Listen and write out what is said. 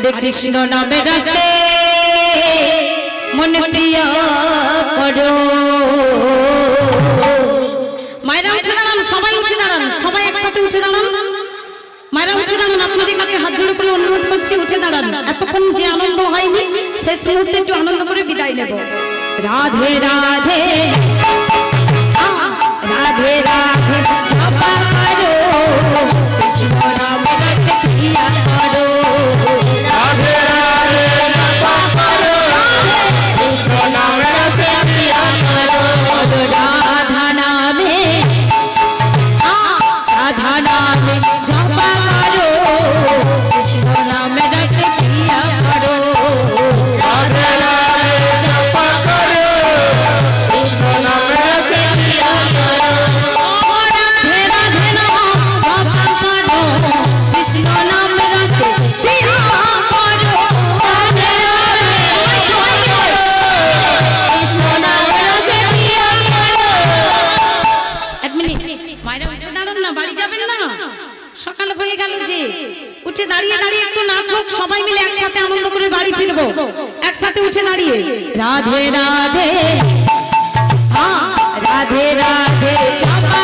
হরে কৃষ্ণ নামে রসে মন প্রিয় করো। মায়েরা উঠে দাঁড়ান, সবাই উঠে দাঁড়ান, সবাই একসাথে উঠে দাঁড়ান। মায়েরা উঠে দাঁড়ান, আপনাদের কাছে হাত জোড়ে করে অনুরোধ করছি, উঠে দাঁড়ান। এতক্ষণ যে আনন্দ হয়নি, শেষ মুহূর্তে একটু আনন্দ করে বিদায় নেব। রাধে রাধে। রাধে রাধে। উঠে দাঁড়িয়ে দাঁড়িয়ে একটু নাচক, সবাই মিলে একসাথে আনন্দ করে বাড়ি ফিরবো। একসাথে উঠে দাঁড়িয়ে। রাধে রাধে। রাধে রাধে। চাপা